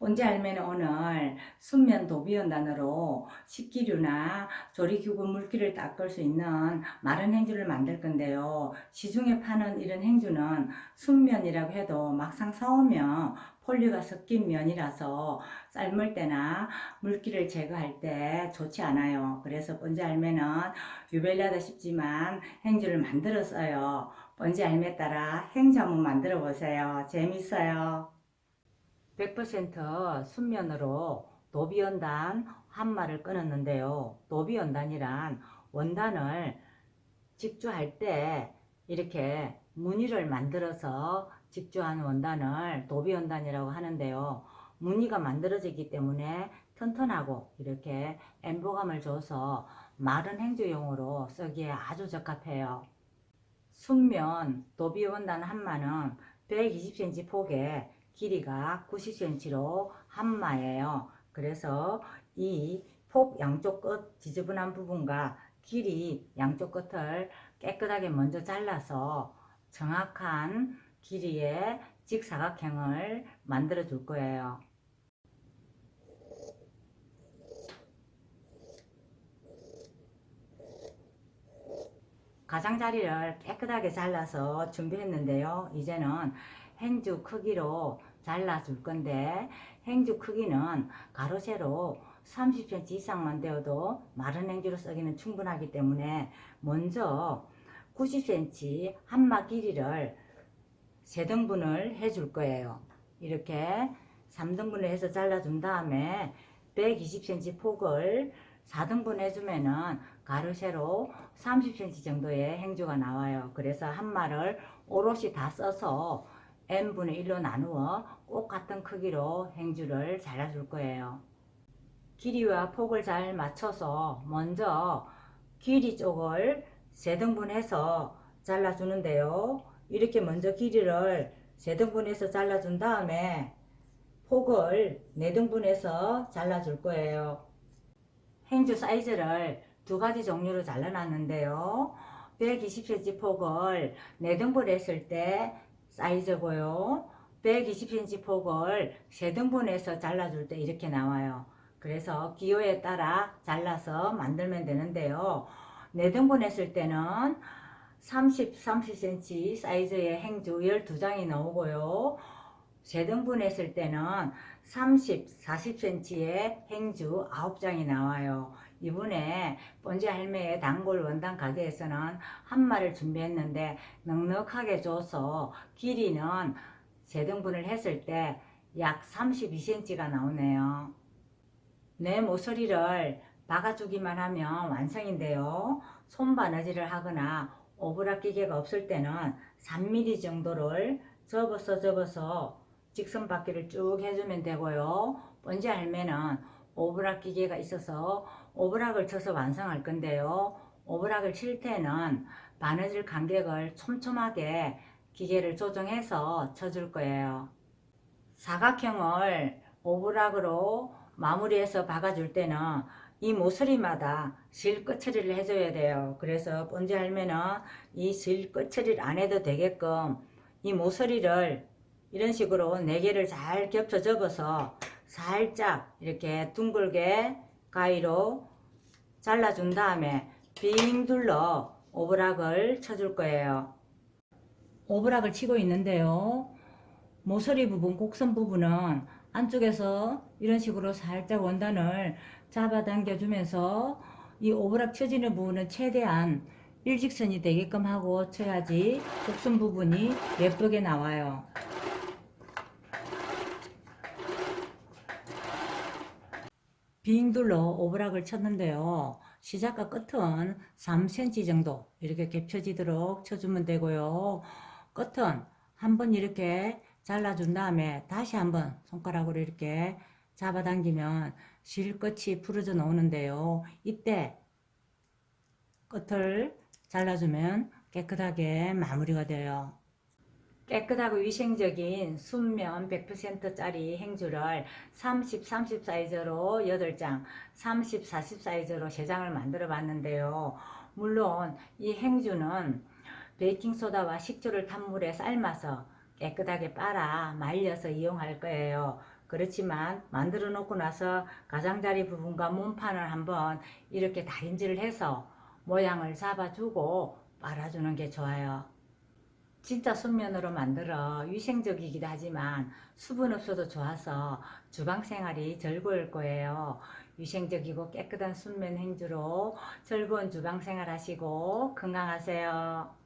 언제 알면 오늘 순면 도비연단으로 식기류나 조리기구 물기를 닦을 수 있는 마른 행주를 만들 건데요. 시중에 파는 이런 행주는 순면이라고 해도 막상 사오면 폴리가 섞인 면이라서 삶을 때나 물기를 제거할 때 좋지 않아요. 그래서 번지 알면은 유별나다 싶지만 행주를 만들었어요. 번지 알에 따라 행주 한번 만들어 보세요. 재밌어요. 100% 순면으로 노비연단 한 마를 끊었는데요. 노비연단이란 원단을 직주할 때 이렇게 무늬를 만들어서 직주한 원단을 노비연단이라고 하는데요. 무늬가 만들어지기 때문에 튼튼하고 이렇게 엠보감을 줘서 마른 행주용으로 쓰기에 아주 적합해요. 순면 도비원단 한마는 120cm 폭에 길이가 90cm로 한마예요. 그래서 이 폭 양쪽 끝 지저분한 부분과 길이 양쪽 끝을 깨끗하게 먼저 잘라서 정확한 길이의 직사각형을 만들어 줄 거예요. 가장자리를 깨끗하게 잘라서 준비했는데요. 이제는 행주 크기로 잘라줄 건데 행주 크기는 가로 세로 30cm 이상만 되어도 마른 행주로 쓰기는 충분하기 때문에 먼저 90cm 한마 길이를 세 등분을 해줄 거예요. 이렇게 3등분을 해서 잘라준 다음에 120cm 폭을 4등분 해주면은 가로 세로 30cm 정도의 행주가 나와요. 그래서 한 마를 오롯이 다 써서 n분의 1로 나누어 꼭 같은 크기로 행주를 잘라줄 거예요. 길이와 폭을 잘 맞춰서 먼저 길이 쪽을 세등분해서 잘라주는데요. 이렇게 먼저 길이를 세등분해서 잘라준 다음에 폭을 네등분해서 잘라줄 거예요. 행주 사이즈를 두 가지 종류로 잘라놨는데요. 120cm 폭을 4등분 했을 때 사이즈고요. 120cm 폭을 3등분해서 잘라줄 때 이렇게 나와요. 그래서 기호에 따라 잘라서 만들면 되는데요. 4등분 했을 때는 30, 30cm 사이즈의 행주 12장이 나오고요. 3등분 했을 때는 30, 40cm의 행주 9장이 나와요. 이번에 본지 할매의 단골 원단 가게에서는 한 마를 준비했는데 넉넉하게 줘서 길이는 3등분을 했을 때 약 32cm가 나오네요. 내 모서리를 박아주기만 하면 완성인데요. 손바느질을 하거나 오브라 기계가 없을 때는 3mm 정도를 접어서 접어서 직선 바퀴를 쭉 해주면 되고요. 번지 할매는 오브락 기계가 있어서 오브락을 쳐서 완성할 건데요. 오브락을 칠 때는 바느질 간격을 촘촘하게 기계를 조정해서 쳐줄 거예요. 사각형을 오브락으로 마무리해서 박아줄 때는 이 모서리마다 실 끝 처리를 해줘야 돼요. 그래서 번지 할매는 이 실 끝 처리를 안 해도 되게끔 이 모서리를 이런 식으로 네 개를 잘 겹쳐 접어서 살짝 이렇게 둥글게 가위로 잘라준 다음에 빙 둘러 오브락을 쳐줄 거예요. 오브락을 치고 있는데요. 모서리 부분, 곡선 부분은 안쪽에서 이런 식으로 살짝 원단을 잡아당겨 주면서 이 오브락 쳐지는 부분은 최대한 일직선이 되게끔 하고 쳐야지 곡선 부분이 예쁘게 나와요. 빙둘러 오브락을 쳤는데요. 시작과 끝은 3cm 정도 이렇게 겹쳐지도록 쳐주면 되고요. 끝은 한번 이렇게 잘라준 다음에 다시 한번 손가락으로 이렇게 잡아당기면 실끝이 풀어져 나오는데요. 이때 끝을 잘라주면 깨끗하게 마무리가 돼요. 깨끗하고 위생적인 순면 100%짜리 행주를 30, 30 사이즈로 8장, 30, 40 사이즈로 3장을 만들어 봤는데요. 물론 이 행주는 베이킹소다와 식초를 탄 물에 삶아서 깨끗하게 빨아 말려서 이용할 거예요. 그렇지만 만들어 놓고 나서 가장자리 부분과 몸판을 한번 이렇게 다림질을 해서 모양을 잡아주고 빨아주는 게 좋아요. 진짜 순면으로 만들어 위생적이기도 하지만 수분 없어도 좋아서 주방 생활이 즐거울 거예요. 위생적이고 깨끗한 순면 행주로 즐거운 주방 생활 하시고 건강하세요.